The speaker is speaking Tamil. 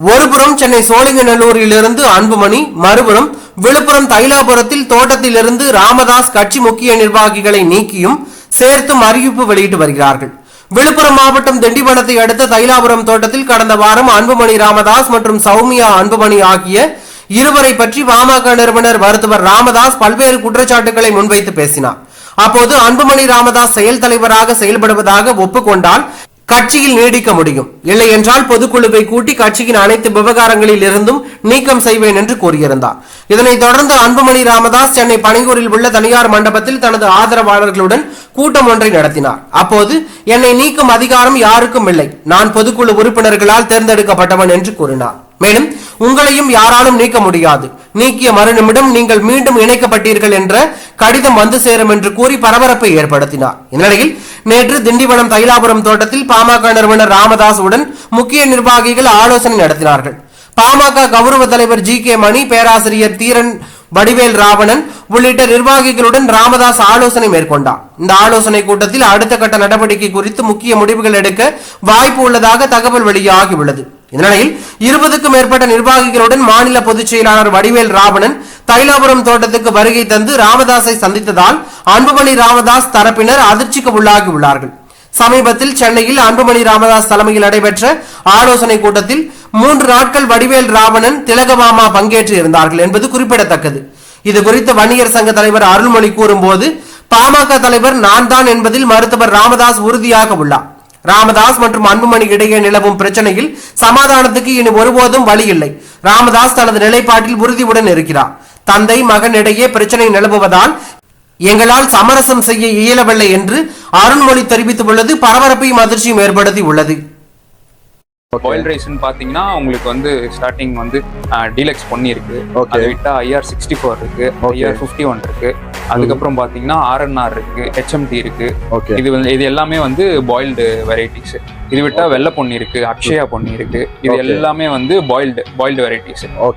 ஒருபுறம் சென்னை சோழிங்கநல்லூரிலிருந்து அன்புமணி மறுபுறம் விழுப்புரம் தைலாபுரத்தில் தோட்டத்திலிருந்து ராமதாஸ் கட்சி முக்கிய நிர்வாகிகளை நீக்கியும் சேர்த்தும் அறிவிப்பு வெளியிட்டு வருகிறார்கள். விழுப்புரம் மாவட்டம் திண்டிவனத்தை அடுத்த தைலாபுரம் தோட்டத்தில் கடந்த வாரம் அன்புமணி ராமதாஸ் மற்றும் சௌமியா அன்புமணி ஆகிய இருவரை பற்றி பாமக நிறுவனர் மருத்துவர் ராமதாஸ் பல்வேறு குற்றச்சாட்டுகளை முன்வைத்து பேசினார். அப்போது அன்புமணி ராமதாஸ் செயல் தலைவராக செயல்படுவதாக ஒப்புக்கொண்டால் கட்சியில் நீடிக்க முடியும். இல்லை என்றால் பொதுக்குழுவை கூட்டி கட்சியின் அனைத்து விவகாரங்களில் இருந்தும் நீக்கம் செய்வேன் என்று கூறியிருந்தார். இதனைத் தொடர்ந்து அன்புமணி ராமதாஸ் சென்னை பனையூரில் உள்ள தனியார் மண்டபத்தில் தனது ஆதரவாளர்களுடன் கூட்டம் ஒன்றை நடத்தினார். அப்போது என்னை நீக்கும் அதிகாரம் யாருக்கும் இல்லை. நான் பொதுக்குழு உறுப்பினர்களால் தேர்ந்தெடுக்கப்பட்டவன் என்று கூறினார். மேலும் உங்களையும் யாராலும் நீக்க முடியாது. நீக்கிய மறுநிமிடம் நீங்கள் மீண்டும் இணைக்கப்பட்டீர்கள் என்ற கடிதம் வந்து சேரும் என்று கூறி பரபரப்பை ஏற்படுத்தினார். இந்நிலையில் நேற்று திண்டிவனம் தைலாபுரம் தோட்டத்தில் பாமக நிறுவனர் ராமதாஸ் உடன் முக்கிய நிர்வாகிகள் ஆலோசனை நடத்தினார்கள். பாமக கௌரவ தலைவர் ஜி கே மணி பேராசிரியர் தீரன் வடிவேல் ராவணன் உள்ளிட்ட நிர்வாகிகளுடன் ராமதாஸ் ஆலோசனை மேற்கொண்டார். இந்த ஆலோசனை கூட்டத்தில் அடுத்த கட்ட நடவடிக்கை குறித்து முக்கிய முடிவுகள் எடுக்க வாய்ப்பு உள்ளதாக தகவல் வெளியாகியுள்ளது. இந்நிலையில் இருபதுக்கும் மேற்பட்ட நிர்வாகிகளுடன் மாநில பொதுச் செயலாளர் வடிவேல் ராவணன் தைலாபுரம் தோட்டத்துக்கு வருகை தந்து ராமதாஸை சந்தித்ததால் அன்புமணி ராமதாஸ் தரப்பினர் அதிர்ச்சிக்கு உள்ளாகி உள்ளார்கள். சமீபத்தில் சென்னையில் அன்புமணி ராமதாஸ் தலைமையில் நடைபெற்ற ஆலோசனை கூட்டத்தில் மூன்று நாட்கள் வடிவேல் ராவணன் திலகமாமா பங்கேற்று இருந்தார்கள் என்பது குறிப்பிடத்தக்கது. இது குறித்து வன்னியர் சங்க தலைவர் அருள்மொழி கூறும்போது பாமக தலைவர் நான் தான் என்பதில் மருத்துவர் ராமதாஸ் உறுதியாக உள்ளார். ராமதாஸ் மற்றும் அன்புமணி இடையே நிலவும் பிரச்சனையில் சமாதானத்துக்கு இனி ஒருபோதும் வழி இல்லை ராமதாஸ் தனது நிலைப்பாட்டில் உறுதியுடன் இருக்கிறார். தந்தை மகன் இடையே பிரச்சனை நிலவுவதால் எங்களால் சமரசம் செய்ய இயலவில்லை என்று அருண்மொழி தெரிவித்துள்ளது பரபரப்பையும் அதிர்ச்சியும் ஏற்படுத்தி உள்ளது பாயில் ரைஸ்னு பாத்தீங்கன்னா உங்களுக்கு வந்து ஸ்டார்டிங் வந்து டீலக்ஸ் பொன்னி இருக்கு. அதை விட்டா ஐஆர் சிக்ஸ்டி ஃபோர் இருக்கு. ஐஆர் ஃபிஃப்டி ஒன் இருக்கு. அதுக்கப்புறம் பாத்தீங்கன்னா ஆர்என்ஆர் இருக்கு ஹெச்எம்டி இருக்கு. இது வந்து இது எல்லாமே வந்து பாயில்டு வெரைட்டிஸ் இது விட்டா வெள்ளை பொன்னி இருக்கு அக்ஷயா பொன்னி இருக்கு. இது. எல்லாமே வந்து பாயில்டு பாயில்டு வெரைட்டிஸ் ஓகே